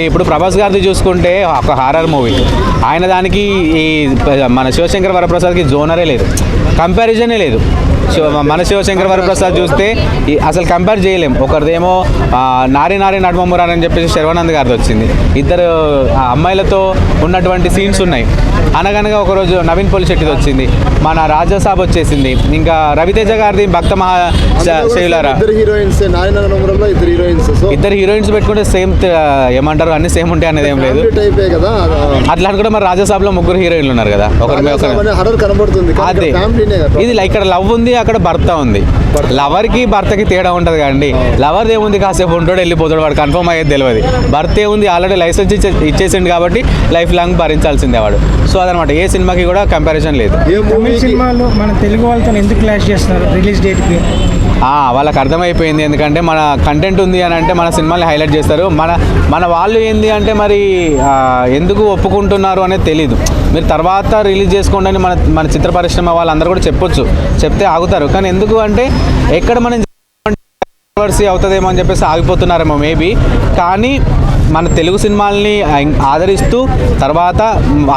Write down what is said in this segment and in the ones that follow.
ఇప్పుడు ప్రభాస్ గారిది చూసుకుంటే ఒక హారర్ మూవీ ఆయన దానికి ఈ మన శివశంకర్ వరప్రసాద్కి జోనరే లేదు. కంపారిజనే లేదు. మన శివశంకర్ వరప్రసాద్ చూస్తే అసలు కంపేర్ చేయలేం. ఒకరిదేమో నారి నారి నడమమురాని అని చెప్పేసి శర్వానంద్ గారిది వచ్చింది. ఇద్దరు ఆ, అమ్మాయిలతో ఉన్నటువంటి సీన్స్ ఉన్నాయి. అనగనగా ఒకరోజు నవీన్ పోలిశెట్టిది వచ్చింది. మన రాజాసాబ్ వచ్చేసింది. ఇంకా రవితేజ గారిది భక్త మహా శైలారా ఇద్దరు హీరోయిన్స్ పెట్టుకుంటే సేమ్ ఏమంటారు? అన్ని సేమ్ ఉంటాయి అనేది ఏం లేదు. అట్లా అనుకుంటే మరి రాజాసాబ్లో ముగ్గురు హీరోయిన్లు ఉన్నారు కదా. ఒకరి అదే. ఇది ఇక్కడ లవ్ ఉంది అక్కడ భర్త ఉంది. లవర్కి భర్తకి తేడా ఉంటది కదండి. లవర్ ఏముంది కాసేపు ఉంటాడు వెళ్ళిపోతాడు వాడు కన్ఫర్మ్ అయ్యేది తెలియదు భర్త ఏముంది ఆల్రెడీ లైసెన్స్ ఇచ్చే ఇచ్చేసిండు కాబట్టి లైఫ్ లాంగ్ భరించాల్సిందే వాడు. సో అదనమాట ఏ సినిమాకి కూడా కంపారిజన్ లేదు. సినిమాలు మన తెలుగు వాళ్ళతో ఎందుకు క్లాష్ చేస్తున్నారు? రిలీజ్ డేట్కి వాళ్ళకి అర్థమైపోయింది. ఎందుకంటే మన కంటెంట్ ఉంది అని అంటే మన సినిమాని హైలైట్ చేస్తారు. మన మన వాళ్ళు ఏంది అంటే మరి ఎందుకు ఒప్పుకుంటున్నారు అనేది తెలీదు. మీరు తర్వాత రిలీజ్ చేసుకోండి అని మన మన చిత్ర పరిశ్రమ వాళ్ళందరూ కూడా చెప్పొచ్చు. చెప్తే ఆగుతారు. కానీ ఎందుకు అంటే ఎక్కడ మనం కాంట్రవర్సీ అవుతుందేమో అని చెప్పేసి ఆగిపోతున్నారేమో మేబీ కానీ మన తెలుగు సినిమాల్ని ఆదరిస్తూ తర్వాత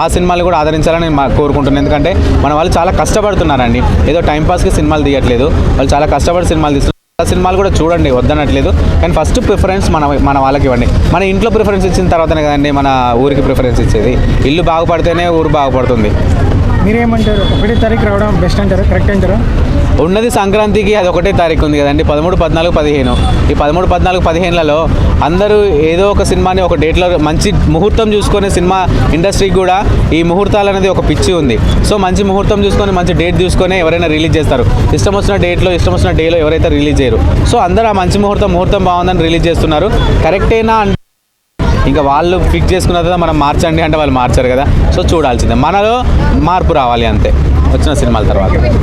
ఆ సినిమాలు కూడా ఆదరించాలని మా కోరుకుంటున్నాను. ఎందుకంటే మన వాళ్ళు చాలా కష్టపడుతున్నారండి. ఏదో టైంపాస్కి సినిమాలు తీయట్లేదు. వాళ్ళు చాలా కష్టపడి సినిమాలు తీస్తున్నారు. ఆ సినిమాలు కూడా చూడండి వద్దనట్లేదు. కానీ ఫస్ట్ ప్రిఫరెన్స్ మన మన వాళ్ళకి ఇవ్వండి. మన ఇంట్లో ప్రిఫరెన్స్ ఇచ్చిన తర్వాతనే కదండి మన ఊరికి ప్రిఫరెన్స్ ఇచ్చేది. ఇల్లు బాగుపడితేనే ఊరు బాగుపడుతుంది. మీరేమంటారు? ఒకటే తారీఖు రావడం బెస్ట్ అంటారు? కరెక్ట్ అంటారు? ఉన్నది సంక్రాంతికి అది ఒకటే తారీఖు ఉంది కదండి పదమూడు పద్నాలుగు పదిహేను. ఈ పదమూడు పద్నాలుగు పదిహేనులలో అందరూ ఏదో ఒక సినిమాని ఒక డేట్లో మంచి ముహూర్తం చూసుకునే సినిమా ఇండస్ట్రీకి కూడా ఈ ముహూర్తాలు అనేది ఒక పిచ్చి ఉంది. సో మంచి ముహూర్తం చూసుకొని మంచి డేట్ చూసుకొని ఎవరైనా రిలీజ్ చేస్తారు. ఇష్టం వచ్చిన డేట్లో ఇష్టం వచ్చిన డేలో ఎవరైతే రిలీజ్ చేయరు. సో అందరూ ఆ మంచి ముహూర్తం ముహూర్తం బాగుందని రిలీజ్ చేస్తున్నారు. కరెక్టేనా అంటే ఇంకా వాళ్ళు ఫిక్స్ చేసుకున్న తర్వాత మనం మార్చండి అంటే వాళ్ళు మార్చారు కదా. సో చూడాల్సిందే. మనలో మార్పు రావాలి అంతే. వచ్చిన సినిమాల తర్వాత.